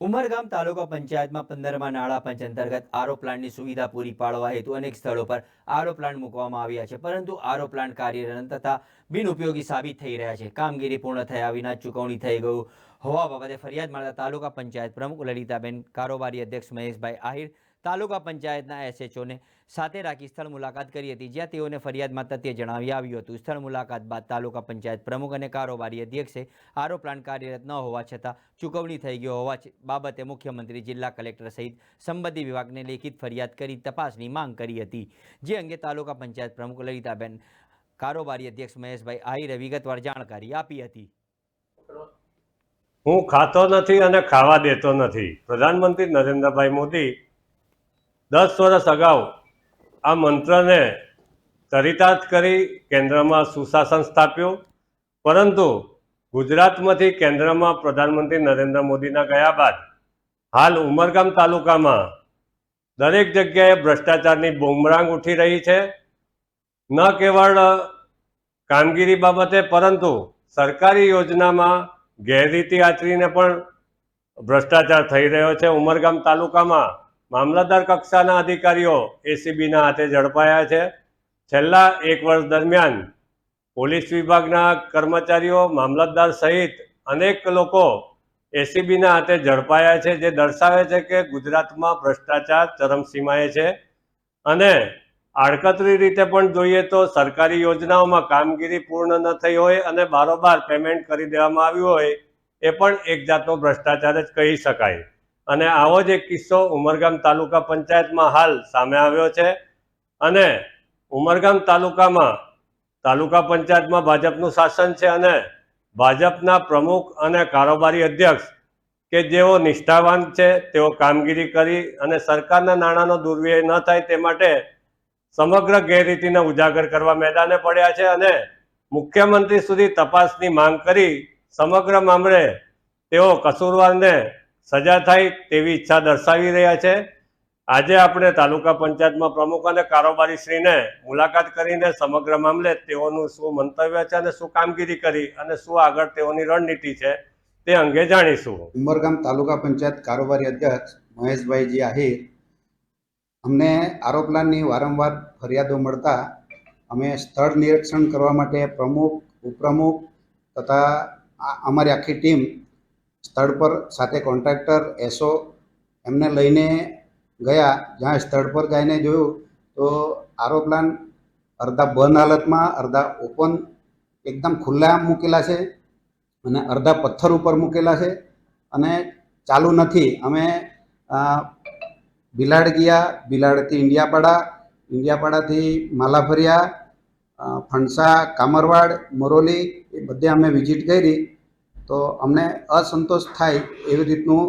ઉમરગામ તાલુકા પંચાયતમાં પંદરમાં નાળા પંચ અંતર્ગત આરો પ્લાન્ટની સુવિધા પૂરી પાડવા હેતુ અનેક સ્થળો પર આરો પ્લાન્ટ મૂકવામાં આવ્યા છે. પરંતુ આરો પ્લાન્ટ કાર્યરત તથા બિનઉપયોગી સાબિત થઈ રહ્યા છે. કામગીરી પૂર્ણ થયા વિના ચૂકવણી થઈ ગયું હોવા બાબતે ફરિયાદ મળતા તાલુકા પંચાયત પ્રમુખ લલિતાબેન કારોબારી અધ્યક્ષ મહેશભાઈ આહિર તાલુકા પંચાયતના એસએચઓને સાથે રાખી સ્થળ મુલાકાત કરી હતી, જ્યાં તેઓને ફરિયાદમાં તથ્ય જણાવી આવ્યું હતું. સ્થળ મુલાકાત બાદ તાલુકા પંચાયત પ્રમુખ અને કારોબારી અધ્યક્ષે આરો પ્લાન્ટ કાર્યરત ન હોવા છતાં ચૂકવણી થઈ ગયો હોવા બાબતે મુખ્યમંત્રી જિલ્લા કલેક્ટર સહિત સંબંધિત વિભાગને લેખિત ફરિયાદ કરી તપાસની માંગ કરી હતી. જે અંગે તાલુકા પંચાયત પ્રમુખ લલિતાબેન, કારોબારી અધ્યક્ષ મહેશભાઈ આહિરે વિગતવાર જાણકારી આપી હતી. હું ખાતો નથી અને ખાવા દેતો નથી. પ્રધાનમંત્રી નરેન્દ્રભાઈ મોદી દસ વર્ષ અગાઉ આ મંત્રને ચરિતાર્થ કરી કેન્દ્રમાં સુશાસન સ્થાપ્યું. પરંતુ ગુજરાતમાંથી કેન્દ્રમાં પ્રધાનમંત્રી નરેન્દ્ર મોદીના ગયા બાદ હાલ ઉમરગામ તાલુકામાં દરેક જગ્યાએ ભ્રષ્ટાચારની બુમરાંગ ઉઠી રહી છે. ન કેવળ કામગીરી બાબતે, પરંતુ સરકારી યોજનામાં ગેરરીતિ આચરીને પણ ભ્રષ્ટાચાર થઈ રહ્યો છે ઉમરગામ તાલુકામાં. મામલતદાર કક્ષાના અધિકારીઓ એસીબીના હાથે ઝડપાયા છે. છેલ્લા એક વર્ષ દરમિયાન પોલીસ વિભાગના કર્મચારીઓ, મામલતદાર સહિત અનેક લોકો એસીબીના હાથે ઝડપાયા છે, જે દર્શાવે છે કે ગુજરાતમાં ભ્રષ્ટાચાર ચરમસીમાએ છે. અને આડકતરી રીતે પણ જોઈએ તો સરકારી યોજનાઓમાં કામગીરી પૂર્ણ ન થઈ હોય અને બારોબાર પેમેન્ટ કરી દેવામાં આવ્યું હોય, એ પણ એક જાતનો ભ્રષ્ટાચાર જ કહી શકાય. અને આવો જ એક કિસ્સો ઉમરગામ તાલુકા પંચાયતમાં હાલ સામે આવ્યો છે. અને ઉમરગામ તાલુકામાં તાલુકા પંચાયતમાં ભાજપનું શાસન છે અને ભાજપના પ્રમુખ અને કારોબારી અધ્યક્ષ કે જેઓ નિષ્ઠાવાન છે, તેઓ કામગીરી કરી અને સરકારના નાણાંનો દુર્વ્યય ન થાય તે માટે સમગ્ર ગેરરીતિને ઉજાગર કરવા મેદાને પડ્યા છે અને મુખ્યમંત્રી સુધી તપાસની માંગ કરી સમગ્ર મામલે તેઓ કસૂરવારને સજા થાય તેવી ઈચ્છા દર્શાવી રહ્યા છે. આજે આપણે તાલુકા પંચાયતમાં પ્રમુખ અને કારોબારીશ્રીને મુલાકાત કરીને સમગ્ર મામલે તેઓનું શું મંતવ્ય છે અને શું કામગીરી કરી અને શું આગળ તેઓની રણનીતિ છે તે અંગે જાણીશું. ઉમરગામ તાલુકા પંચાયત કારોબારી અધ્યક્ષ મહેશભાઈજી આહિર અમને આરોપલાની વારંવાર ફરિયાદો મળતા અમે સ્થળ નિરીક્ષણ કરવા માટે પ્રમુખ, ઉપપ્રમુખ તથા અમારી આખી ટીમ સ્થળ પર સાથે કોન્ટ્રાક્ટર એસો એમને લઈને ગયા. જ્યાં સ્થળ પર જઈને જોયું તો આરોપ્લાન અડધા બંધ હાલતમાં, અડધા ઓપન, એકદમ ખુલ્લા મૂકેલા છે અને અડધા પથ્થર ઉપર મૂકેલા છે અને ચાલુ નથી. અમે બિલાડ ગયા, બિલાડથી ઇન્ડિયાપાડા, ઇન્ડિયાપાડાથી માલાફરિયા ફણસા, કામરવાડ, મોરોલી, એ બધે અમે વિઝિટ કરી. તો અમને અસંતોષ થાય એવી રીતનું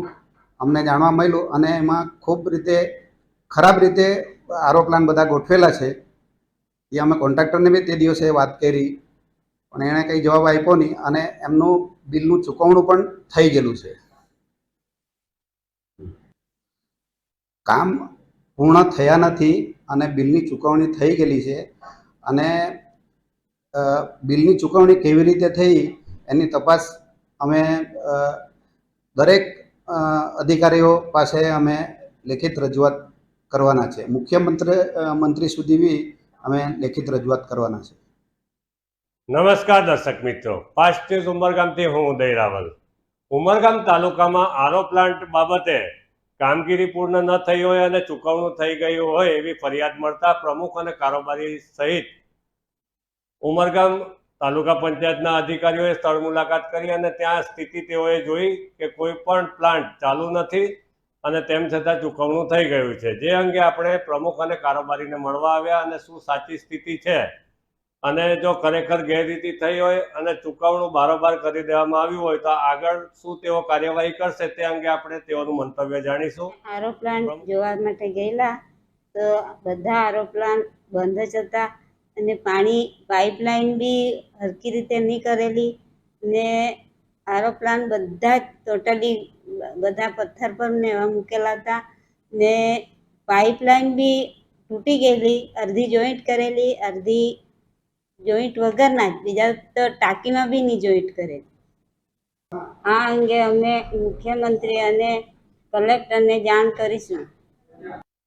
અમને જાણવા મળ્યું અને એમાં ખૂબ રીતે, ખરાબ રીતે આરોપ્લાન બધા ગોઠવેલા છે. એ અમે કોન્ટ્રાક્ટરને બી તે દિવસે વાત કરી, પણ એણે કંઈ જવાબ આપ્યો નહીં અને એમનું બિલનું ચૂકવણું પણ થઈ ગયેલું છે. કામ પૂર્ણ થયા નથી અને બિલની ચૂકવણી થઈ ગયેલી છે અને બિલની ચૂકવણી કેવી રીતે થઈ એની તપાસ અમે દરેક અધિકારીઓ પાસે અમે લેખિત રજૂઆત કરવાના છે. મુખ્યમંત્રી મંત્રી સુધી બી અમે લેખિત રજૂઆત કરવાના છે. નમસ્કાર દર્શક મિત્રો. ફાસ્ટ ઉમરગામથી હું ઉદય રાવલ. ઉમરગામ તાલુકામાં આરો પ્લાન્ટ બાબતે કામગીરી પૂર્ણ ન થઈ હોય અને ચૂકવણું થઈ ગયું હોય એવી ફરિયાદ મળતા પ્રમુખ અને કારોબારી સહિત ઉમરગામ તાલુકા પંચાયતના અધિકારીઓએ સ્થળ મુલાકાત કરી અને ત્યાં સ્થિતિ તેઓએ જોઈ કે કોઈ પણ પ્લાન્ટ ચાલુ નથી અને તેમ છતાં ચૂકવણું થઈ ગયું છે. જે અંગે આપણે પ્રમુખ અને કારોબારીને મળવા આવ્યા અને શું સાચી સ્થિતિ છે અને જો ખરેખર ગેરરીતિ થઈ હોય અને ચૂકવણું બારોબાર કરી દેવામાં આવ્યું હોય તો આગળ શું તેઓ કાર્યવાહી કરશે તે અંગે આપણે તેઓનું મંતવ્ય જાણીશું. આરો પ્લાન્ટ જોવા માટે ગયેલા તો બધા આરો પ્લાન્ટ બંધ હતા. અને પાણી પાઇપલાઇન બી હરકી રીતે નહીં કરેલી ને આરો પ્લાન બધા જ ટોટલી બધા પથ્થર પર ને એવા મૂકેલા હતા ને પાઇપલાઇન બી તૂટી ગયેલી, અડધી જોઈન્ટ કરેલી, અડધી જોઈન્ટ વગરના જ, બીજા તો ટાંકીમાં બી નહીં જોઈન્ટ કરેલી. આ અંગે અમે મુખ્યમંત્રી અને કલેક્ટરને જાણ કરીશું.